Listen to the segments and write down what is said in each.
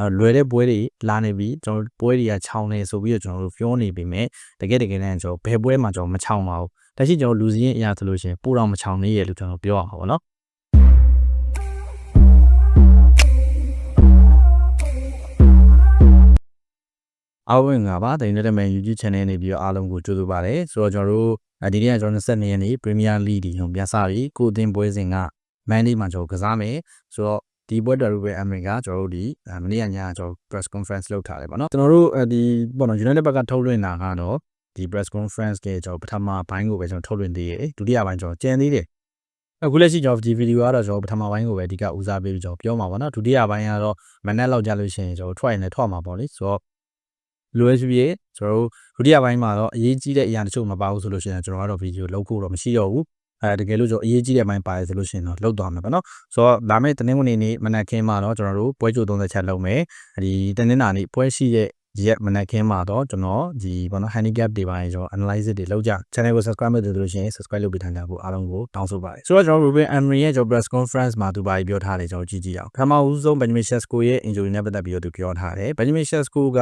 အဲလွယ်တဲ့ပွဲတွေလာနေပြီကျွန်တော်ပွဲတွေကခြောင်နေဆိုပြီးတော့ကျွန်တော်တို့ပြောနေပြီမဲ့တကယ်တကယ်တမ်းကျွန်တော်ဘယ်ပွဲမှာကျွန်တော်မခြောင်ပါဘူးတရှိကျွန်တော်လူစည်းရင်အရာဆိုလို့ရှိရင်ပိုတော့မခြောင်နေရလို့ကျွန်တော်ပြောရမှာပေါ့နော်အားဝင်ငါပါတင်တဲ့မဲ့ YouTube channel နေပြီးတော့အားလုံးကိုကြိုဆိုပါရစေဆိုတော့ကျွန်တော်တို့ဒီနေ့ကကျွန်တော်22ရက်နေ့ Premier League ဒီကျွန်တော်ပြန်စပြီကိုအသင်းပွဲစဉ်က Monday မှာကျွန်တော်ကစားမယ်ဆိုတော့ ဒီပွဲတော်ရူပဲအမေရိကကျွန်တော်တို့ဒီမနေ့ကညကျွန်တော် press conference လုပ်ထားတယ်ပေါ့နော်ကျွန်တော်တို့ဒီပေါ့နော် United ဘက်ကထုတ်လွှင့်တာကတော့ဒီ press conference ကကျွန်တော်ပထမပိုင်းကိုပဲကျွန်တော်ထုတ်လွှင့်သေးတယ်ဒုတိယပိုင်းကျွန်တော်ကြံသေးတယ်အခုလက်ရှိကျွန်တော်ဒီဗီဒီယိုကတော့ကျွန်တော်ပထမပိုင်းကိုပဲအဓိကဦးစားပေးပြီးကျွန်တော်ပြောမှာပေါ့နော်ဒုတိယပိုင်းကတော့မနက်လောက်ကြာလို့ရှိရင်ကျွန်တော်ထွက်ရင်လည်းထွက်မှာပေါ့လေဆိုတော့လွယ်စုပြေကျွန်တော်တို့ဒုတိယပိုင်းမှာတော့အရေးကြီးတဲ့အရာတချို့မပါဘူးဆိုလို့ရှိရင်ကျွန်တော်ကတော့ဗီဒီယိုလုပ်ဖို့တော့မရှိတော့ဘူး အဲတကယ်လို့ကျွန်တော်အရေးကြီးတဲ့ပိုင်းပါတယ်ဆိုလို့ရှိရင်တော့လောက်သွားမယ်ပေါ့နော်ဆိုတော့လာမယ့်တနင်္ဂနွေနေ့မနက်ခင်းမှာတော့ကျွန်တော်တို့ပွဲကြို30ချက်လုပ်မယ်ဒီတနင်္လာနေ့ပွဲရှိတဲ့ရက်မနက်ခင်းမှာတော့ကျွန်တော်ဒီဘောနော် handicap တွေပိုင်းကျွန်တော် analysis တွေလုပ်ကြ channel ကို subscribe လုပ်တယ်ဆိုလို့ရှိရင် subscribe လုပ်ပြီးထိုင်ကြဖို့အားလုံးကိုတောင်းဆိုပါတယ်ဆိုတော့ကျွန်တော် Ruben Emery ရဲ့ကျွန်တော် press conference မှာသူပါပြောထားတယ်ကျွန်တော်ကြည့်ကြည့်အောင်ပထမဦးဆုံး Benjamin Sesko ရဲ့ injury နဲ့ပတ်သက်ပြီးတော့သူပြောထားတယ် Benjamin Sesko က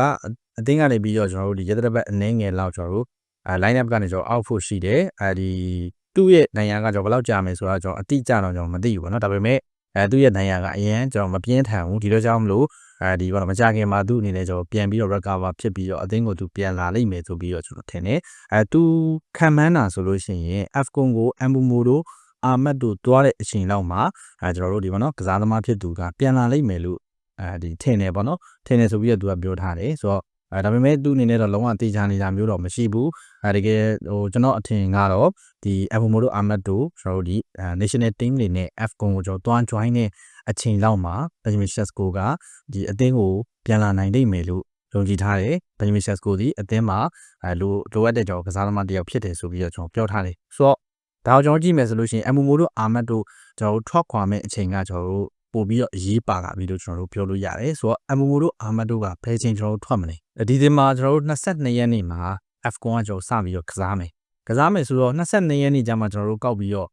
အသင်းကနေပြီးတော့ကျွန်တော်တို့ဒီရက်သက်ပတ်အနည်းငယ်လောက်ကျွန်တော်တို့အဲ line up ကနေကျွန်တော် out ဖို့ရှိတယ်အဲဒီ သူ့ရဲ့နိုင်ရကကျွန်တော်ဘယ်လောက်ကြာမယ်ဆိုတာကျွန်တော်အတိအကျတော့ကျွန်တော်မသိဘူးပေါ့နော်ဒါပေမဲ့အဲသူ့ရဲ့နိုင်ရကအရင်ကျွန်တော်မပြင်းထန်ဘူးဒီလိုကြောင့်မလို့အဲဒီပေါ့နော်မကြခင်မှာသူ့အနေနဲ့ကျွန်တော်ပြန်ပြီးတော့ recover ဖြစ်ပြီးတော့အသင်းကိုသူပြန်လာလိမ့်မယ်ဆိုပြီးတော့ကျွန်တော်ထင်တယ်အဲသူခံမှန်းတာဆိုလို့ရှိရင် Afcon ကို Ambumo တို့အာမတ်တို့တွားတဲ့အချိန်လောက်မှာအဲကျွန်တော်တို့ဒီပေါ့နော်ကစားသမားဖြစ်သူကပြန်လာလိမ့်မယ်လို့အဲဒီထင်တယ်ပေါ့နော်ထင်တယ်ဆိုပြီးတော့သူကပြောထားတယ်ဆိုတော့ အဲဒါပေမဲ့သူ့အနေနဲ့တော့လုံးဝတေချာနေတာမျိုးတော့မရှိဘူးအဲတကယ်ဟိုကျွန်တော်အထင်ကတော့ဒီ Evomodo Ahmed တို့ကျွန်တော်တို့ဒီ national team တွေနဲ့ Afcon ကိုကျွန်တော်တွန်း join တဲ့အချိန်လောက်မှာ Benjamin Sesko ကဒီအသင်းကိုပြန်လာနိုင်လိမ့်မယ်လို့ယုံကြည်ထားတယ် Benjamin Sesko ဒီအသင်းမှာအဲလိုလိုအပ်တဲ့ကျွန်တော်ကစားသမားတစ်ယောက်ဖြစ်တယ်ဆိုပြီးတော့ကျွန်တော်ပြောထားတယ်ဆိုတော့ဒါကိုကျွန်တော်ကြည့်မယ်ဆိုလို့ရှိရင် Evomodo Ahmed တို့ကျွန်တော်တို့ထွက်ခွာမဲ့အချိန်ကကျွန်တော်တို့ ပို့ပြီးတော့အရေးပါလာပြီလို့ကျွန်တော်တို့ပြောလို့ရတယ်ဆိုတော့အမမိုတို့အာမတ်တို့ကဘယ်ချိန်ကျွန်တော်တို့ထွက်မလဲဒီဒီမှာကျွန်တော်တို့22ရက်နေ့မှာ F1 ကကျွန်တော်စပြီးတော့ကစားမယ်ကစားမယ်ဆိုတော့22ရက်နေ့ကျမှကျွန်တော်တို့ကောက်ပြီးတော့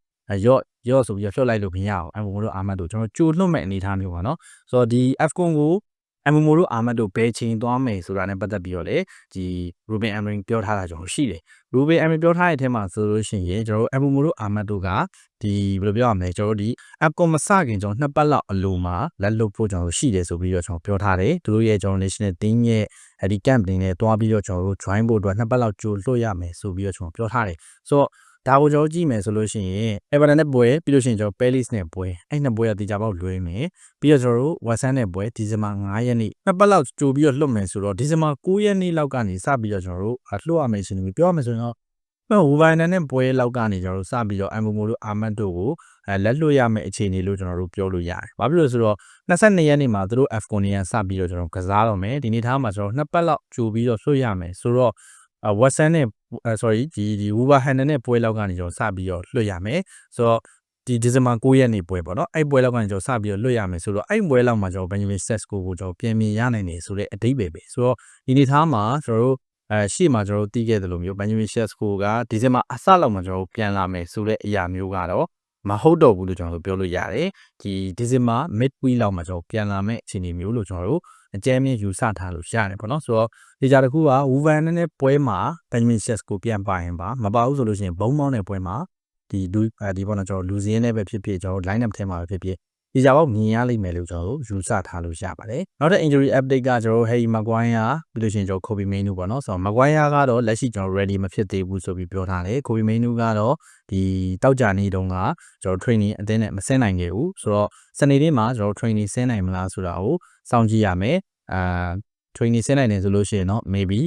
ရော့ရော့ဆိုပြီးတော့ဖြုတ်လိုက်လို့မရအောင်အမမိုတို့အာမတ်တို့ကျွန်တော်ကြိုလွှတ်မဲ့အနေအထားမျိုးပါเนาะဆိုတော့ဒီ F1 ကို အမ်မိုတို့အာမတ်တို့ဘယ်ချိန်သွားမယ်ဆိုတာနဲ့ပတ်သက်ပြီးတော့လေဒီ Ruben Amorim ပြောထားတာကျွန်တော်ရှိတယ် Ruben Amorim ပြောထားတဲ့အထက်မှာဆိုလို့ရှိရင်ကျွန်တော်တို့အမ်မိုတို့အာမတ်တို့ကဒီဘယ်လိုပြောရမလဲကျွန်တော်တို့ဒီ Apcom မစခင်ကျွန်တော်နှစ်ပတ်လောက်အလိုမှာလက်လွတ်ဖို့ကျွန်တော်ရှိတယ်ဆိုပြီးတော့ကျွန်တော်ပြောထားတယ်သူတို့ရဲ့ကျွန်တော် national team ရဲ့အဲဒီ camp တွေနဲ့တွားပြီးတော့ကျွန်တော်တို့ join ဖို့အတွက်နှစ်ပတ်လောက်ကြိုလွှတ်ရမယ်ဆိုပြီးတော့ကျွန်တော်ပြောထားတယ်ဆိုတော့ ဒါကိုကျွန်တော်ကြည့်မယ်ဆိုလို့ရှိရင် Everton နဲ့ပွဲပြီးလို့ရှိရင်ကျွန်တော် Palace နဲ့ပွဲအဲ့နှစ်ပွဲကတေချာပေါက်လွှဲမယ်ပြီးတော့ကျွန်တော်တို့ West Ham နဲ့ပွဲဒီဇင်ဘာ9ရက်နေ့နှစ်ပတ်လောက်ကြိုပြီးတော့လွှတ်မယ်ဆိုတော့ဒီဇင်ဘာ9ရက်နေ့လောက်ကနေစပြီးတော့ကျွန်တော်တို့လွှတ်ရမယ်ရှင်လို့ပြောရမယ်ဆိုရင်တော့ဝူဘိုင်နန်နဲ့ပွဲလောက်ကနေကျွန်တော်တို့စပြီးတော့အမ်ဘူမိုတို့အာမတ်တို့ကိုအဲလက်လွတ်ရမယ့်အခြေအနေလို့ကျွန်တော်တို့ပြောလို့ရတယ်။ဘာဖြစ်လို့လဲဆိုတော့22ရက်နေ့မှာသူတို့ F9 နေရစပြီးတော့ကျွန်တော်ကစားတော့မယ်။ဒီနေ့ထားမှာကျွန်တော်နှစ်ပတ်လောက်ကြိုပြီးတော့လွှတ်ရမယ်။ဆိုတော့ ဝက်ဆန်နဲ့ sorry ဒီဒီဝူဘာဟန်နဲ့ပွဲလောက်ကနေကျွန်တော်စပြီးတော့လွှတ်ရမယ်ဆိုတော့ဒီဒီဇင်ဘာ9ရက်နေ့ပွဲပေါ့နော်အဲ့ပွဲလောက်ကနေကျွန်တော်စပြီးတော့လွှတ်ရမယ်ဆိုတော့အဲ့ပွဲလောက်မှာကျွန်တော် Benjamin Sesko ကိုကျွန်တော်ပြင်မြင်ရနိုင်တယ်ဆိုတဲ့အတိတ်ပဲပဲဆိုတော့ဒီနေ့ထားမှာကျွန်တော်တို့အဲရှေ့မှာကျွန်တော်တို့တီးခဲ့တယ်လို့မျိုး Benjamin Sesko ကဒီဇင်ဘာအစလောက်မှာကျွန်တော်တို့ပြန်လာမယ်ဆိုတဲ့အရာမျိုးကတော့မဟုတ်တော့ဘူးလို့ကျွန်တော်တို့ပြောလို့ရတယ်ဒီဒီဇင်ဘာ mid week လောက်မှာကျွန်တော်ပြန်လာမယ့်အခြေအနေမျိုးလို့ကျွန်တော်တို့ အကြမ်းမြင့်ယူဆထားလို့ရတယ်ပေါ့နော်ဆိုတော့ဒီကြတစ်ခုကဝူဗန်နဲ့ပွဲမှာ Benjamin Sesko ပြန်ပါရင်ပါမပါဘူးဆိုလို့ရှိရင်ဘုံမောင်းတဲ့ပွဲမှာဒီလူဒီပေါ့နော်ကျွန်တော်လူစင်းနဲ့ပဲဖြစ်ဖြစ်ကျွန်တော် line up ထဲမှာပဲဖြစ်ဖြစ် ဒီကြပေါက်မြင်ရလိမ့်မယ်လို့ကျွန်တော်တို့ယူဆထားလို့ရပါတယ်နောက်တဲ့ injury update ကကျွန်တော် Harry Maguire ပြီးလို့ရှိရင်ကျွန်တော် Kobe Mainoo ပေါ့နော်ဆိုတော့ Maguire ကတော့လက်ရှိကျွန်တော် ready မဖြစ်သေးဘူးဆိုပြီးပြောထားတယ် Kobe Mainoo ကတော့ဒီတောက်ကြနေတုန်းကကျွန်တော် training အသင်းနဲ့မဆင်းနိုင်ခဲ့ဘူးဆိုတော့စနေနေ့မှာကျွန်တော် training ဆင်းနိုင်မလားဆိုတာကိုစောင့်ကြည့်ရမယ်အာ training ဆင်းနိုင်တယ်ဆိုလို့ရှိရင်တော့ maybe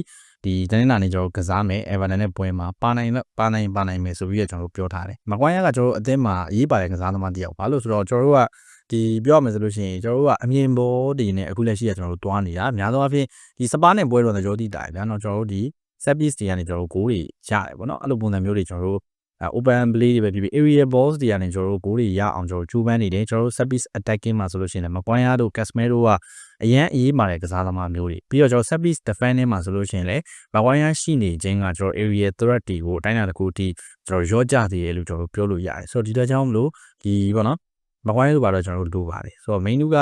ဒီတနင်္လာနေ့ကျွန်တော်ကစားမယ် Everton နဲ့ပွဲမှာပါနိုင်ပါနိုင်ပါနိုင်မယ်ဆိုပြီးတော့ကျွန်တော်တို့ပြောထားတယ်။မကွိုင်းရကကျွန်တော်တို့အသင်းမှာအရေးပါတဲ့ကစားသမားတစ်ယောက်ဘာလို့ဆိုတော့ကျွန်တော်တို့က ဒီပြောရမယ်ဆိုလို့ရှိရင်ကျွန်တော်တို့ကအမြင်ပေါ်ဒီနဲ့အခုလက်ရှိကကျွန်တော်တို့တွားနေတာအများသောအားဖြင့်ဒီစပါးနဲ့ပွဲတော်သကြောတိတိုင်ဗျာနော်ကျွန်တော်တို့ဒီ set piece တွေကနေကျွန်တော်တို့ဂိုးတွေရတယ်ပေါ့နော်အဲ့လိုပုံစံမျိုးတွေကျွန်တော်တို့ open play တွေပဲဖြစ်ဖြစ် area balls တွေကနေကျွန်တော်တို့ဂိုးတွေရအောင်ကျွန်တော်ကြိုးပမ်းနေတယ်ကျွန်တော်တို့ set piece attacking မှာဆိုလို့ရှိရင်လည်းမကွိုင်းရတို့ Casemiro ကအရန်အေးမာတဲ့ကစားသမားမျိုးတွေပြီးတော့ကျွန်တော် set piece defending မှာဆိုလို့ရှိရင်လည်းမကွိုင်းရရှိနေခြင်းကကျွန်တော် area threat တွေကိုအတိုင်းအတာတစ်ခုအထိကျွန်တော်ရော့ကြသေးတယ်လို့ကျွန်တော်ပြောလို့ရတယ်ဆိုတော့ဒီတော့ကြောင့်မလို့ဒီပေါ့နော် မကွိုင်းလို့ပါတော့ကျွန်တော်တို့လိုပါတယ်ဆိုတော့ main က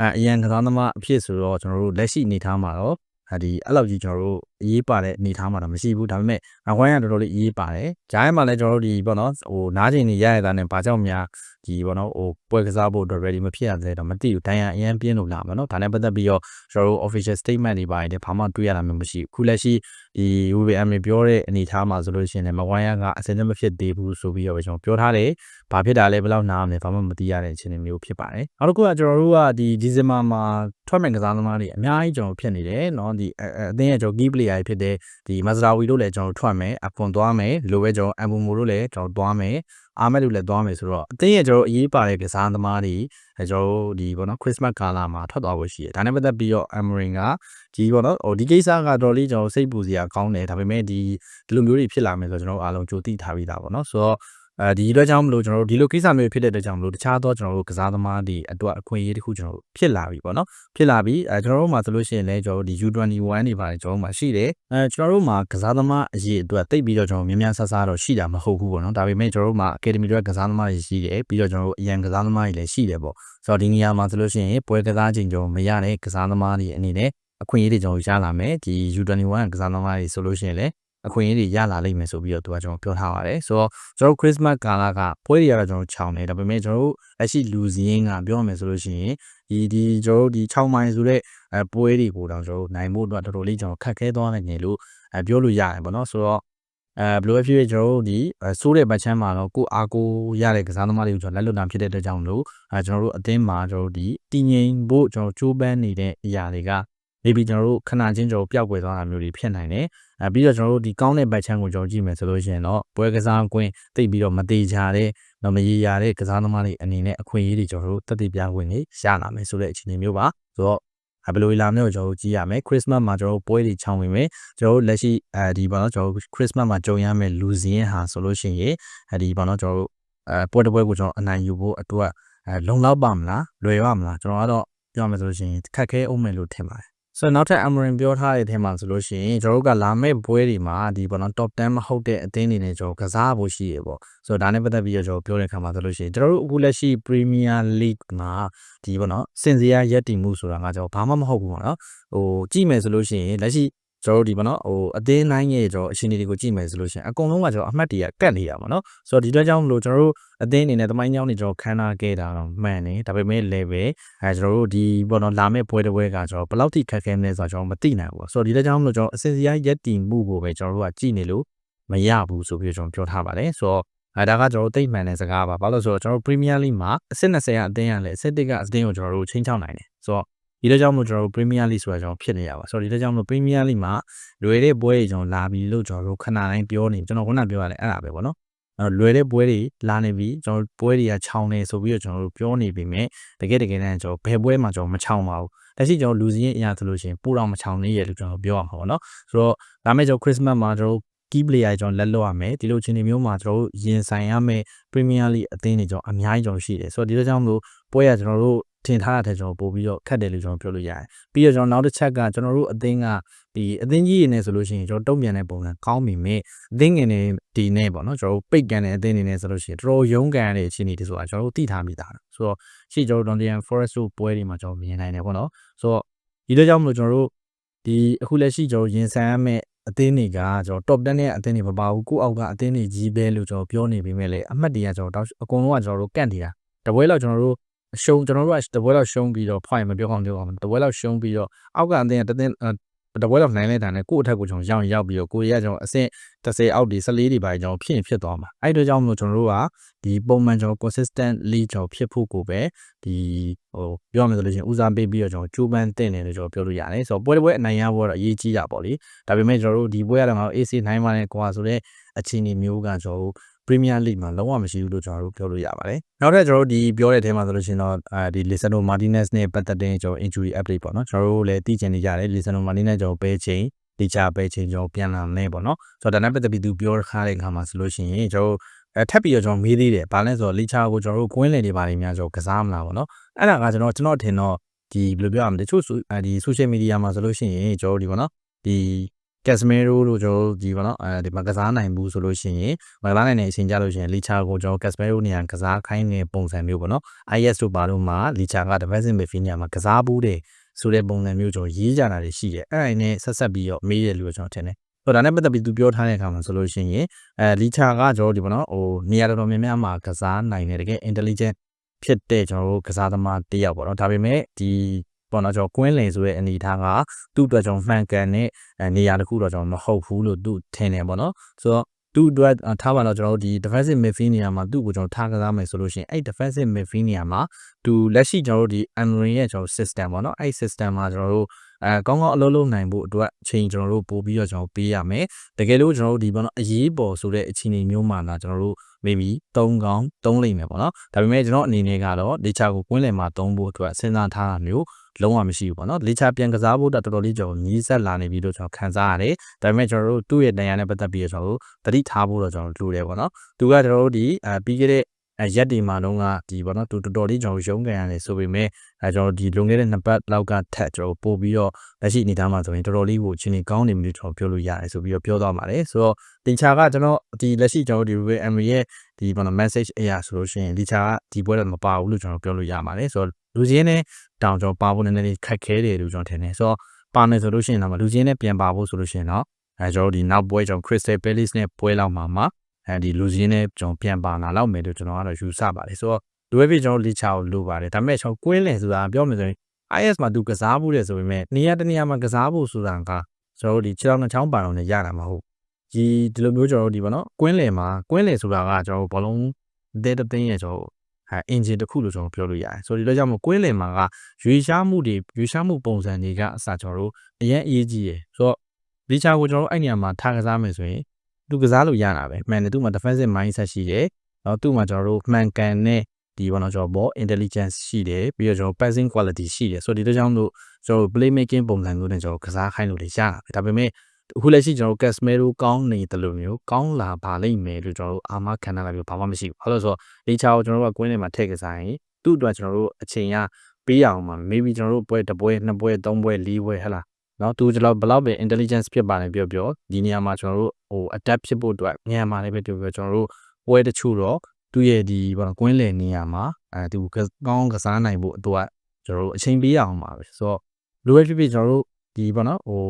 အဲအရန်ကစားသမားအဖြစ်ဆိုတော့ကျွန်တော်တို့လက်ရှိအနေထားမှာတော့အဲဒီအဲ့လောက်ကြီးကျွန်တော်တို့အရေးပါတဲ့အနေထားမှာတော့မရှိဘူးဒါပေမဲ့မကွိုင်းကတော်တော်လေးအရေးပါတယ်ဂျားရဲမှာလည်းကျွန်တော်တို့ဒီပေါ့နော်ဟိုနားကျင်နေရရတာနဲ့ဘာကြောင့်များဒီပေါ့နော်ဟိုပွဲကစားဖို့အတွက် ready မဖြစ်ရသေးတော့မသိဘူးတိုင်ရန်အရင်ပြင်းလို့လာမှာနော်ဒါနဲ့ပတ်သက်ပြီးတော့ကျွန်တော်တို့ official statement တွေပါတယ်ဘာမှတွေ့ရတာမျိုးမရှိဘူးခုလက်ရှိ ဒီ UVM ပြောတဲ့အနေထားမှာဆိုလို့ရှိရင်လည်းမကွိုင်းကအစင်းမဖြစ်သေးဘူးဆိုပြီးတော့ကျွန်တော်ပြောထားတယ်ဘာဖြစ်တာလဲဘယ်လောက်နားမလဲဘာမှမသိရတဲ့အခြေအနေမျိုးဖြစ်ပါတယ်နောက်တစ်ခုကကျွန်တော်တို့ကဒီဒီဇင်ဘာမှာထွက်မဲ့ကစားသမားတွေအများကြီးကျွန်တော်ဖြစ်နေတယ်เนาะဒီအသင်းရဲ့ကျွန်တော် key player ဖြစ်တဲ့ဒီမဇရာဝီတို့လည်းကျွန်တော်ထွက်မယ်အဖွန်သွားမယ်လိုပဲကျွန်တော်အမ်ဘူမိုတို့လည်းကျွန်တော်သွားမယ် အာမက်တို့လည်းသွားမယ်ဆိုတော့အသင်းရဲ့ကျွန်တော်အရေးပါတဲ့ကစားသမားတွေကျွန်တော်တို့ဒီပေါ့နော်ခရစ်စမတ်ကာလာမှာထွက်သွားဖို့ရှိတယ်ဒါနဲ့ပတ်သက်ပြီးတော့အမ်မရင်ကဒီပေါ့နော်ဟိုဒီကိစ္စကတော့လေးကျွန်တော်စိတ်ပူစရာကောင်းတယ်ဒါပေမဲ့ဒီဒီလိုမျိုးတွေဖြစ်လာမယ်ဆိုတော့ကျွန်တော်အားလုံးကြိုသိထားပြီးသားပေါ့နော်ဆိုတော့ အဲဒီအတွက်ကြောင့်မလို့ကျွန်တော်တို့ဒီလိုကိစ္စမျိုးဖြစ်တဲ့အတွက်ကြောင့်မလို့တခြားသောကျွန်တော်တို့ကစားသမားတွေအတွက်အခွင့်အရေးတစ်ခုကျွန်တော်တို့ဖြစ်လာပြီပေါ့နော်ဖြစ်လာပြီအဲကျွန်တော်တို့မှာဆိုလို့ရှိရင်လည်းကျွန်တော်တို့ဒီ U21 တွေပါတယ်ကျွန်တော်တို့မှာရှိတယ်အဲကျွန်တော်တို့မှာကစားသမားအရေးအတွက်တိတ်ပြီးတော့ကျွန်တော်များများဆဆတော့ရှိတာမဟုတ်ဘူးပေါ့နော်ဒါပေမဲ့ကျွန်တော်တို့မှာ Academy တွေကစားသမားတွေရှိတယ်ပြီးတော့ကျွန်တော်တို့အရန်ကစားသမားတွေလည်းရှိတယ်ပေါ့ဆိုတော့ဒီနေရာမှာဆိုလို့ရှိရင်ပွဲကစားချိန်ကျွန်တော်မရတဲ့ကစားသမားတွေအနေနဲ့အခွင့်အရေးတွေကျွန်တော်ရလာမယ်ဒီ U21 ကစားသမားတွေဆိုလို့ရှိရင်လည်း အခွင့်အရေးတွေရလာလိမ့်မယ်ဆိုပြီးတော့သူကကျွန်တော်ပြောထားပါတယ်ဆိုတော့ကျွန်တော်ခရစ်စမတ်ကာလကပွဲတွေကတော့ကျွန်တော်ခြောင်တယ်ဒါပေမဲ့ကျွန်တော်တို့လက်ရှိလူစည်းရင်းကပြောရမယ်ဆိုလို့ရှိရင်ဒီဒီကျွန်တော်တို့ဒီ6မိုင်ဆိုတဲ့အဲပွဲတွေကိုတော့ကျွန်တော်တို့နိုင်ဖို့အတွက်တော်တော်လေးကျွန်တော်ခက်ခဲသွားနိုင်တယ်လို့အဲပြောလို့ရတယ်ပေါ့နော်ဆိုတော့အဲဘလိုဖြစ်ဖြစ်ကျွန်တော်တို့ဒီစိုးတဲ့ဘတ်ချမ်းမှာတော့ကိုအားကိုရတဲ့ကစားသမားတွေကိုကျွန်တော်လက်လွတ်တာဖြစ်တဲ့အတွက်ကြောင့်လို့အဲကျွန်တော်တို့အသင်းမှာကျွန်တော်တို့ဒီတည်ငြိမ်ဖို့ကျွန်တော်ကြိုးပမ်းနေတဲ့အရာတွေက maybe ကျွန်တော်တို့ခဏချင်းကျွန်တော်ပျောက်ကွယ်သွားတာမျိုးတွေဖြစ်နိုင်တယ်။အဲပြီးတော့ကျွန်တော်တို့ဒီကောင်းတဲ့ဘက်ချမ်းကိုကျွန်တော်ကြည့်မယ်ဆိုလို့ရှိရင်တော့ပွဲကစားကွင်းတိတ်ပြီးတော့မသေးကြတဲ့တော့မရေရာတဲ့ကစားသမားတွေအနေနဲ့အခွင့်အရေးတွေကျွန်တော်တို့တက်တည်ပြခွင့်တွေရလာမယ်ဆိုတဲ့အခြေအနေမျိုးပါ။ဆိုတော့ဘယ်လိုလာမလဲကိုကျွန်တော်တို့ကြည့်ရမယ်ခရစ်စမတ်မှာကျွန်တော်တို့ပွဲတွေခြောင်ဝင်မယ်ကျွန်တော်တို့လက်ရှိအဲဒီဘာလို့ကျွန်တော်တို့ခရစ်စမတ်မှာကြုံရမယ်လူစင်းဟာဆိုလို့ရှိရင်အဲဒီဘာလို့ကျွန်တော်တို့အဲပွဲတစ်ပွဲကိုကျွန်တော်အနိုင်ယူဖို့အတွက်အဲလုံလောက်ပါမလားလွယ်ပါမလားကျွန်တော်ကတော့ပြောရမယ်ဆိုလို့ရှိရင်ခက်ခဲအောင်မယ်လို့ထင်ပါတယ် ဆိုတော့နောက်ထပ် Amarin ပြောထားတဲ့အထဲမှာဆိုလို့ရှိရင်ကျွန်တော်တို့ကလာမယ့်ပွဲတွေမှာဒီပေါ့နော် top 10မဟုတ်တဲ့အသင်းတွေနဲ့ကျွန်တော်ကစားဖို့ရှိရပေါ့ဆိုတော့ဒါနဲ့ပတ်သက်ပြီးတော့ကျွန်တော်ပြောတဲ့အခါမှာဆိုလို့ရှိရင်ကျွန်တော်တို့အခုလက်ရှိ Premier League မှာဒီပေါ့နော်စင်စရာရက်တည်မှုဆိုတာကကျွန်တော်ဘာမှမဟုတ်ဘူးပေါ့နော်ဟိုကြည့်မယ်ဆိုလို့ရှိရင်လက်ရှိ ကျွန်တော်တို့ဒီပေါ့နော်ဟိုအသင်းတိုင်းရဲ့ကျွန်တော်အရှင်တွေကိုကြည့်မယ်ဆိုလို့ရှိရင်အကုန်လုံးကကျွန်တော်အမှတ်တရကတ်နေတာပေါ့နော်ဆိုတော့ဒီအတွက်ကြောင့်မလို့ကျွန်တော်တို့အသင်းအနေနဲ့သမိုင်းကြောင်းတွေကျွန်တော်ခန်းနာခဲ့တာတော့မှန်တယ်ဒါပေမဲ့ level အဲကျွန်တော်တို့ဒီပေါ့နော်လာမယ့်ပွဲတစ်ပွဲကကျွန်တော်ဘယ်လောက်ထိခက်ခဲမလဲဆိုတော့ကျွန်တော်မသိနိုင်ဘူးဆိုတော့ဒီအတွက်ကြောင့်မလို့ကျွန်တော်အစဉ်စီရရက်တည်မှုကိုပဲကျွန်တော်တို့ကကြည့်နေလို့မရဘူးဆိုပြီးကျွန်တော်ပြောထားပါတယ်ဆိုတော့အဲဒါကကျွန်တော်တို့တိတ်မှန်တဲ့စကားပါဘာလို့လဲဆိုတော့ကျွန်တော်တို့ Premier League မှာအဆင့်20အသင်းရလဲအဆင့်1ကအသင်းကိုကျွန်တော်တို့ချင်းချောင်းနိုင်တယ်ဆိုတော့ ဒီလိုကြောင့်မလို့ကျွန်တော်တို့ Premier League ဆိုတာကျွန်တော်ဖြစ်နေရပါဆိုတော့ဒီလိုကြောင့်မလို့ Premier League မှာလွယ်တဲ့ပွဲတွေကျွန်တော်လာပြီလို့ကျွန်တော်တို့ခဏတိုင်းပြောနေကျွန်တော်ခုနပြောရတယ်အဲ့ဒါပဲပေါ့နော်အဲ့လွယ်တဲ့ပွဲတွေလာနေပြီကျွန်တော်ပွဲတွေကခြောင်နေဆိုပြီးတော့ကျွန်တော်တို့ပြောနေပြီမြဲတကယ်တကယ်တမ်းကျွန်တော်ဘယ်ပွဲမှာကျွန်တော်မခြောင်ပါဘူးလက်ရှိကျွန်တော်လူစည်းရင်အရာဆိုလို့ရှိရင်ပိုတော့မခြောင်နေရလို့ကျွန်တော်ပြောရမှာပေါ့နော်ဆိုတော့ဒါမဲ့ကျွန်တော် Christmas မှာကျွန်တော် key player ကျွန်တော်လက်လွတ်ရမယ်ဒီလိုချင်းတွေမျိုးမှာကျွန်တော်တို့ရင်ဆိုင်ရမယ် Premier League အသင်းတွေကျွန်တော်အများကြီးကျွန်တော်ရှိတယ်ဆိုတော့ဒီလိုကြောင့်မလို့ ပွဲရကျွန်တော်တို့ထင်ထားတဲ့ကျွန်တော်ပို့ပြီးတော့ခက်တယ်လို့ကျွန်တော်ပြောလို့ရတယ်ပြီးတော့ကျွန်တော်နောက်တစ်ချက်ကကျွန်တော်တို့အသင်းကဒီအသင်းကြီးရနေဆိုလို့ရှိရင်ကျွန်တော်တုံ့ပြန်တဲ့ပုံစံကောင်းပြီမဲ့အသင်းငယ်နေဒီနဲ့ပေါ့နော်ကျွန်တော်တို့ပိတ်ကန်တဲ့အသင်းနေနေဆိုလို့ရှိရင်တော်တော်ရုန်းကန်ရတဲ့အခြေအနေတွေဆိုတာကျွန်တော်တို့သိထားမိတာဆိုတော့ရှေ့ကျွန်တော်တို့ Nottingham Forest တို့ပွဲတွေမှာကျွန်တော်မြင်နိုင်တယ်ပေါ့နော်ဆိုတော့ဒီလိုကြောင့်မလို့ကျွန်တော်တို့ဒီအခုလက်ရှိကျွန်တော်ရင်ဆိုင်ရမယ့်အသင်းတွေကကျွန်တော် top 10နဲ့အသင်းတွေမပါဘူးကိုအောက်ကအသင်းတွေကြီးပဲလို့ကျွန်တော်ပြောနေပေမဲ့လည်းအမှတ်တွေကကျွန်တော်အကုန်လုံးကကျွန်တော်တို့ကန့်နေတာတပွဲလောက်ကျွန်တော်တို့အ ရှုံးကျွန်တော်တို့ကတပွဲလောက်ရှုံးပြီးတော့ point မပြောကောင်းပြောအောင်တပွဲလောက်ရှုံးပြီးတော့အောက်ကအသင်းကတသင်းတပွဲလောက်နိုင်လိုက်တာနဲ့ကိုယ့်အထက်ကိုကျွန်တော်ရောက်ရောက်ပြီးတော့ကိုရီးယားကျွန်တော်အဆင့်30အောက်ဒီ14ဒီပိုင်းကျွန်တော်ဖြစ်ဖြစ်သွားမှာအဲ့တို့ကြောင့်မလို့ကျွန်တော်တို့ကဒီပုံမှန်ကျွန်တော် consistently ကျွန်တော်ဖြစ်ဖို့ကိုပဲဒီဟိုပြောရမယ်ဆိုလို့ရှိရင်ဦးစားပေးပြီးတော့ကျွန်တော်ကြိုးပမ်းတင်တယ်လို့ကျွန်တော်ပြောလို့ရတယ်ဆိုတော့ပွဲတစ်ပွဲအနိုင်ရဖို့တော့အရေးကြီးတာပေါ့လေဒါပေမဲ့ကျွန်တော်တို့ဒီပွဲကတော့ AC နိုင်ပါနဲ့ကွာဆိုတော့အခြေအနေမျိုးကကျွန်တော်တို့ Premier League မှာလုံးဝမရှိဘူးလို့ကျွန်တော်တို့ပြောလို့ရပါတယ်။နောက်ထပ်ကျွန်တော်တို့ဒီပြောတဲ့အထဲမှာဆိုလို့ရှိရင်တော့အဲဒီ Lisandro Martinez နဲ့ပတ်သက်တဲ့ကျွန်တော် injury update ပေါ့နော်ကျွန်တော်တို့လည်းသိချင်နေကြတယ် Lisandro Martinez ကျွန်တော်ပဲချိန်ဒီချပဲချိန်ကျွန်တော်ပြန်လာမယ်ပေါ့နော်။ဆိုတော့ဒါနဲ့ပတ်သက်ပြီးသူပြောထားတဲ့အခါမှာဆိုလို့ရှိရင်ကျွန်တော်အဲထပ်ပြီးတော့ကျွန်တော်မေးသေးတယ်။ဘာလဲဆိုတော့လီချာကိုကျွန်တော်တို့ကွင်းလည်တွေပါတယ်များကျွန်တော်ကစားမလားပေါ့နော်။အဲ့ဒါကကျွန်တော်ကျွန်တော်ထင်တော့ဒီဘယ်လိုပြောရမလဲတချို့ဒီ social media မှာဆိုလို့ရှိရင်ကျွန်တော်ဒီပေါ့နော်။ဒီ Casemiro တို့ကျွန်တော်တို့ဒီပေါ့နော်အဲဒီမှာကစားနိုင်ဘူးဆိုလို့ရှိရင်မကစားနိုင်တဲ့အချိန်ကြလို့ရှိရင် Licha ကိုကျွန်တော် Casemiro နေရာကစားခိုင်းတဲ့ပုံစံမျိုးပေါ့နော် IS တို့ဘာလို့မှ Licha က defensive midfield နေရာမှာကစားဘူးတဲ့ဆိုတဲ့ပုံစံမျိုးကျွန်တော်ရေးကြတာတွေရှိတယ်အဲ့ဒါနဲ့ဆက်ဆက်ပြီးတော့မေးတယ်လို့ကျွန်တော်ထင်တယ်ဆိုတော့ဒါနဲ့ပတ်သက်ပြီးသူပြောထားတဲ့အခါမှာဆိုလို့ရှိရင်အဲလီချာကကျွန်တော်တို့ဒီပေါ့နော်ဟိုနေရာတော်တော်များများမှာကစားနိုင်တယ်တကယ် intelligent ဖြစ်တဲ့ကျွန်တော်တို့ကစားသမားတစ်ယောက်ပေါ့နော်ဒါပေမဲ့ဒီ ပေါ့နော်ကျွန်တော်ကွင်းလင်ဆိုတဲ့အနေအထားကသူ့အတွက်ကျွန်တော်မှန်ကန်တဲ့နေရာတစ်ခုတော့ကျွန်တော်မဟုတ်ဘူးလို့သူထင်တယ်ပေါ့နော်ဆိုတော့သူ့အတွက်ထားပါတော့ကျွန်တော်တို့ဒီ defensive midfield နေရာမှာသူ့ကိုကျွန်တော်ထားကစားမယ်ဆိုလို့ရှိရင်အဲ့ defensive midfield နေရာမှာသူလက်ရှိကျွန်တော်တို့ဒီ Emery ရဲ့ကျွန်တော် system ပေါ့နော်အဲ့ system မှာကျွန်တော်တို့ အဲကောင်းကောင်းအလုပ်လုပ်နိုင်ဖို့အတွက်ချိန်ကျွန်တော်တို့ပို့ပြီးတော့ကျွန်တော်ပေးရမယ်တကယ်လို့ကျွန်တော်တို့ဒီပေါ့နော်အရေးပေါ်ဆိုတဲ့အခြေအနေမျိုးမှာလာကျွန်တော်တို့ maybe 3កောင်း3လိမ့်မယ်ပေါ့နော်ဒါပေမဲ့ကျွန်တော်အနေနဲ့ကတော့ data ကိုကွင်းလည်မှာ3ဖို့အတွက်စဉ်းစားထားတာမျိုးလုံးဝမရှိဘူးပေါ့နော်လေချာပြန်ကစားဖို့တော်တော်လေးကျွန်တော်ညီးဆက်လာနေပြီလို့ကျွန်တော်ခံစားရတယ်ဒါပေမဲ့ကျွန်တော်တို့သူ့ရဲ့တရားနဲ့ပတ်သက်ပြီးတော့ကျွန်တော်တို့တတိထားဖို့တော့ကျွန်တော်လိုတယ်ပေါ့နော်သူကကျွန်တော်တို့ဒီအဲပြီးခဲ့တဲ့ အဲရက်ဒီမှာတော့ကဒီပေါ့နော်သူတော်တော်လေးကျွန်တော်ရုံးကန်ရတယ်ဆိုပေမဲ့အဲကျွန်တော်ဒီလွန်ခဲ့တဲ့နှစ်ပတ်လောက်ကထက်ကျွန်တော်ပို့ပြီးတော့လက်ရှိအနေအထားမှာဆိုရင်တော်တော်လေးကိုအချိန်ကြီးကောင်းနေပြီလို့ကျွန်တော်ပြောလို့ရတယ်ဆိုပြီးတော့ပြောသွားပါတယ်ဆိုတော့တင်ချာကကျွန်တော်ဒီလက်ရှိကျွန်တော်ဒီ VMA ရဲ့ဒီပေါ့နော် message အရာဆိုလို့ရှိရင်ဒီချာကဒီပွဲတော့မပါဘူးလို့ကျွန်တော်ပြောလို့ရပါတယ်ဆိုတော့လူချင်းနဲ့တောင်ကျွန်တော်ပါဖို့နည်းနည်းလေးခက်ခဲတယ်လို့ကျွန်တော်ထင်တယ်ဆိုတော့ပါမယ်ဆိုလို့ရှိရင်တော့လူချင်းနဲ့ပြန်ပါဖို့ဆိုလို့ရှိရင်တော့အဲကျွန်တော်ဒီနောက်ပွဲကျွန်တော် Crystal Palace နဲ့ပွဲလောက်မှာမှာ အဲဒီလူစင်းနဲ့ကျွန်တော်ပြန်ပါလာတော့မယ်လို့ကျွန်တော်ကတော့ယူဆပါတယ်ဆိုတော့လူပဲဖြစ်ကျွန်တော်လီချာကိုလိုပါတယ်ဒါပေမဲ့ကျွန်တော်ကွင်းလင်ဆိုတာပြောမယ်ဆိုရင် IS မှာသူကစားဖို့တယ်ဆိုပေမဲ့နေရာတနေရာမှာကစားဖို့ဆိုတာကကျွန်တော်တို့ဒီ6ချောင်းနှချောင်းပါတော့နဲ့ရတာမဟုတ်ဒီဒီလိုမျိုးကျွန်တော်တို့ဒီပေါ့နော်ကွင်းလင်မှာကွင်းလင်ဆိုတာကကျွန်တော်တို့ဘောလုံးဒဲတသိန်းရဲ့ကျွန်တော်ဟာအင်ဂျင်တစ်ခုလို့ကျွန်တော်ပြောလို့ရတယ်ဆိုတော့ဒီလိုကြောင့်မို့ကွင်းလင်မှာကရွေရှားမှုတွေရွေရှားမှုပုံစံတွေကအစကျွန်တော်တို့အရင်အရေးကြီးရယ်ဆိုတော့ဒီချာကိုကျွန်တော်တို့အဲ့နေရာမှာထားကစားမယ်ဆိုရင် သူကစားလို့ရတာပဲမှန်တယ်သူ့မှာ defensive mindset ရှိတယ်နော်သူ့မှာကျွန်တော်တို့မှန်ကန်တဲ့ဒီဘောနော်ကျွန်တော်ဘော intelligence ရှိတယ်ပြီးတော့ကျွန်တော် passing quality ရှိတယ်ဆိုတော့ဒီတော့ကြောင့်လို့ကျွန်တော် play making ပုံစံမျိုးနဲ့ကျွန်တော်ကစားခိုင်းလို့လေရတာပဲဒါပေမဲ့အခုလက်ရှိကျွန်တော် Casemiro ကောင်းနေတယ်လို့မျိုးကောင်းလာပါလိမ့်မယ်လို့ကျွန်တော်တို့အာမခံတာလည်းဘာမှမရှိဘူးဘာလို့လဲဆိုတော့ nature ကိုကျွန်တော်တို့ကကွင်းထဲမှာထည့်ကစားရင်သူ့အတွက်ကျွန်တော်တို့အချိန်ရပေးရအောင်မှာ maybe ကျွန်တော်တို့ပွဲတစ်ပွဲနှစ်ပွဲသုံးပွဲလေးပွဲဟဲ့လား နော်သူကျွန်တော်ဘလောက်ပဲ intelligence ဖြစ်ပါလဲပြောပြောဒီနေရာမှာကျွန်တော်တို့ဟို adapt ဖြစ်ဖို့အတွက်ညံပါလေပဲပြောပြောကျွန်တော်တို့ပွဲတချို့တော့သူ့ရဲ့ဒီဘာကွင်းလည်နေရာမှာအဲသူကောင်းကစားနိုင်ဖို့အတွက်ကျွန်တော်တို့အချိန်ပေးရအောင်ပါပဲဆိုတော့လိုပဲဖြစ်ဖြစ်ကျွန်တော်တို့ဒီပေါ့နော်ဟို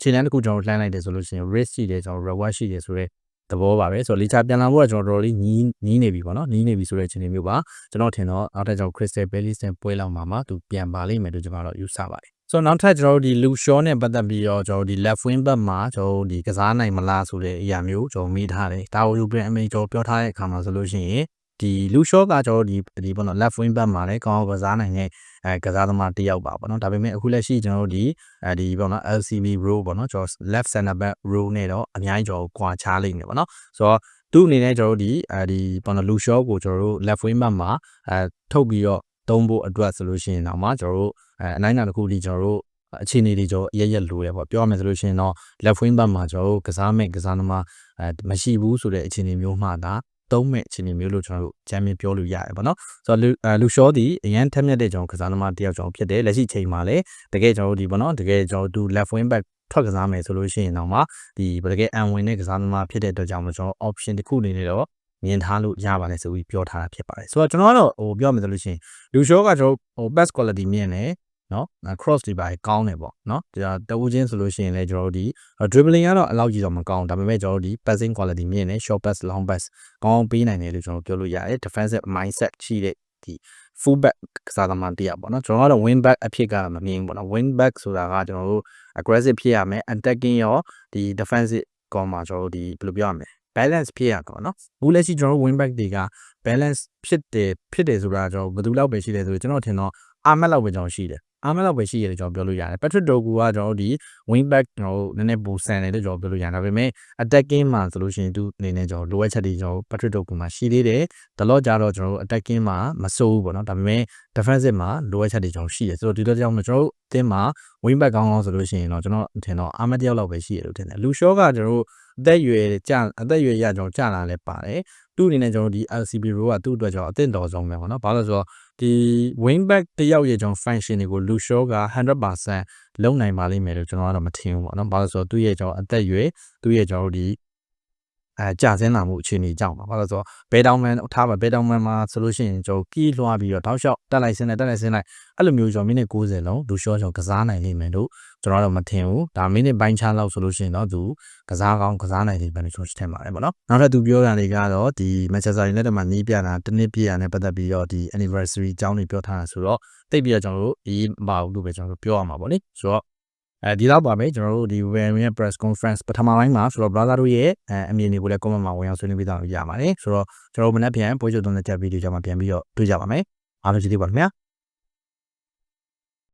ခြေလမ်းတစ်ခုကျွန်တော်လှမ်းလိုက်တယ်ဆိုလို့ရှိရင် risk ရှိတယ်ကျွန်တော် reward ရှိတယ်ဆိုတော့သဘောပါပဲဆိုတော့လီချာပြန်လာဖို့ကကျွန်တော်တော်လေးညီးညီးနေပြီပေါ့နော်ညီးနေပြီဆိုတဲ့အခြေအနေမျိုးပါကျွန်တော်ထင်တော့နောက်ထပ်ကျွန်တော် Crystal Palace နဲ့ပွဲလောက်မှာမှသူပြန်ပါလိမ့်မယ်လို့ကျွန်တော်တော့ယူဆပါတယ် ဆိုတော့နောက်ထပ်ကျွန်တော်တို့ဒီလူရှောနဲ့ပတ်သက်ပြီးတော့ကျွန်တော်ဒီ left wing back မှာကျွန်တော်ဒီကစားနိုင်မလားဆိုတဲ့အရာမျိုးကျွန်တော်မိထားတယ်ဒါကို European အမေကျွန်တော်ပြောထားတဲ့အခါမှာဆိုလို့ရှိရင်ဒီလူရှော့ကကျွန်တော်ဒီဒီပေါ့နော် left wing back မှာလည်းကောင်းအောင်ကစားနိုင်တဲ့အဲကစားသမားတစ်ယောက်ပါပေါ့နော်ဒါပေမဲ့အခုလက်ရှိကျွန်တော်တို့ဒီအဲဒီပေါ့နော် LCB row ပေါ့နော်ကျွန်တော် left center back row နဲ့တော့အများကြီးကျွန်တော်ကွာခြားလိမ့်မယ်ပေါ့နော်ဆိုတော့သူ့အနေနဲ့ကျွန်တော်တို့ဒီအဲဒီပေါ့နော်လူရှော့ကိုကျွန်တော်တို့ left wing back မှာအဲထုတ်ပြီးတော့ သုံးဖို့အတွက်ဆိုလို့ရှိရင်တော့မှကျွန်တော်တို့အဲအနိုင်နာတစ်ခုဒီကျွန်တော်တို့အခြေအနေတွေကျွန်တော်ရရက်လိုရပေါ့ပြောရမယ်ဆိုလို့ရှိရင်တော့ left wing back မှာကျွန်တော်တို့ကစားမဲ့ကစားသမားအဲမရှိဘူးဆိုတဲ့အခြေအနေမျိုးမှသာသုံးမဲ့အခြေအနေမျိုးလို့ကျွန်တော်တို့ချမ်းမြေပြောလို့ရတယ်ပေါ့နော်ဆိုတော့လူရှောဒီအရန်ထက်မြက်တဲ့ကျွန်တော်ကစားသမားတယောက်ကျွန်တော်ဖြစ်တယ်လက်ရှိချိန်မှာလည်းတကယ်ကျွန်တော်တို့ဒီပေါ့နော်တကယ်ကျွန်တော်တို့ left wing back ထွက်ကစားမယ်ဆိုလို့ရှိရင်တော့မှဒီတကယ်အန်ဝင်တဲ့ကစားသမားဖြစ်တဲ့အတွက်ကြောင့်ကျွန်တော် option တစ်ခုအနေနဲ့တော့ မြင်ထားလို့ရပါတယ်ဆိုပြီးပြောထားတာဖြစ်ပါတယ်ဆိုတော့ကျွန်တော်ကတော့ဟိုပြောမယ်ဆိုလို့ရှိရင်လူရှောကကျွန်တော်ဟို best quality မြင်တယ်နော် cross တွေပါကောင်းတယ်ပေါ့နော်ဒါတဝူချင်းဆိုလို့ရှိရင်လည်းကျွန်တော်တို့ဒီ dribbling ကတော့အလောက်ကြီးတော့မကောင်းဒါပေမဲ့ကျွန်တော်တို့ဒီ passing quality မြင့်တယ် short pass long pass ကောင်းပေးနိုင်တယ်လို့ကျွန်တော်ပြောလို့ရတယ် defensive mindset ရှိတဲ့ဒီ full back ကစားသမားတယောက်ပေါ့နော်ကျွန်တော်ကတော့ win back အဖြစ်ကမမြင်ဘူးပေါ့နော် win back ဆိုတာကကျွန်တော်တို့ aggressive ဖြစ်ရမယ် attacking ရောဒီ defensive ကောမှာကျွန်တော်တို့ဒီဘယ်လိုပြောရမလဲ balance ဖြစ်ရတာပေါ့နော်အခုလက်ရှိကျွန်တော်တို့ win back တွေက balance ဖြစ်တယ်ဖြစ်တယ်ဆိုတာကျွန်တော်ဘယ်သူလောက်ပဲရှိလဲဆိုတော့ကျွန်တော်ထင်တော့အာမက်လောက်ပဲကျွန်တော်ရှိတယ် အားမလောက်ပဲရှိရတယ်ကျွန်တော်ပြောလို့ရတယ် Patrick Dogu ကကျွန်တော်တို့ဒီ wing back ကျွန်တော်တို့နည်းနည်းပိုဆန်တယ်လို့ကျွန်တော်ပြောလို့ရတယ်ဒါပေမဲ့ attacking မှာဆိုလို့ရှိရင်သူအနေနဲ့ကျွန်တော်လိုအပ်ချက်တွေကျွန်တော် Patrick Dogu မှာရှိသေးတယ်ဒါတော့ကြတော့ကျွန်တော်တို့ attacking မှာမစိုးဘူးပေါ့နော်ဒါပေမဲ့ defensive မှာလိုအပ်ချက်တွေကျွန်တော်ရှိတယ်ဆိုတော့ဒီတော့ကြောင့်ကျွန်တော်တို့အသင်းမှာ wing back ကောင်းကောင်းဆိုလို့ရှိရင်တော့ကျွန်တော်ထင်တော့အားမတယောက်လောက်ပဲရှိရလို့ထင်တယ်လူရှော့ကကျွန်တော်တို့အသက်အရွယ်ကြာအသက်အရွယ်ရကျွန်တော်ကြာလာလဲပါတယ် သူ့အနေနဲ့ကျွန်တော်ဒီ LCB role ကသူ့အတွက်ကျွန်တော်အသင့်တော်ဆုံးပဲပေါ့နော်ဘာလို့လဲဆိုတော့ဒီ wing back တယောက်ရဲ့ကျွန်တော် function တွေကိုလူရှောက100%လုံနိုင်ပါလိမ့်မယ်လို့ကျွန်တော်ကတော့မထင်ဘူးပေါ့နော်ဘာလို့လဲဆိုတော့သူ့ရဲ့ကျွန်တော်အသက်အရွယ်သူ့ရဲ့ကျွန်တော်ဒီ အဲကြာစင်းလာမှုအခြေအနေကြောင့်ပါဘာလို့လဲဆိုတော့ဘဲတောင်းမန်ထားပါဘဲတောင်းမန်မှာဆိုလို့ရှိရင်ကျွန်တော်ကီးလွှားပြီးတော့တောက်လျှောက်တက်လိုက်စင်းလိုက်တက်လိုက်စင်းလိုက်အဲ့လိုမျိုးကျွန်တော်မိနစ်60လုံးလူရှောကျွန်တော်ကစားနိုင်လိမ့်မယ်လို့ကျွန်တော်တော့မထင်ဘူးဒါမိနစ်ပိုင်းခြားလောက်ဆိုလို့ရှိရင်တော့သူကစားကောင်းကစားနိုင်တယ်ပဲလို့ကျွန်တော်ထင်ပါတယ်ပေါ့နော်နောက်ထပ်သူပြောတာတွေကတော့ဒီ Manchester United မှာနီးပြတာတစ်နှစ်ပြည့်ရနဲ့ပတ်သက်ပြီးတော့ဒီ anniversary အကြောင်းတွေပြောထားတာဆိုတော့တိတ်ပြီးတော့ကျွန်တော်တို့ဒီမပါဘူးလို့ပဲကျွန်တော်တို့ပြောရမှာပေါ့လေဆိုတော့ အဲဒီတော့ပါမယ်ကျွန်တော်တို့ဒီ William ရဲ့ press conference ပထမပိုင်းမှာဆိုတော့ brother တို့ရဲ့အဲအမြင်တွေကိုလည်း comment မှာဝင်အောင်ဆွေးနွေးပေးတော့ရပါတယ်ဆိုတော့ကျွန်တော်တို့မနေ့ပြန်ပွဲချုပ်သွင်းတဲ့ချက်ဗီဒီယိုကြမှာပြန်ပြီးတော့တွေ့ကြပါမယ်အားလုံးကျေးဇူးပါခင်ဗျာ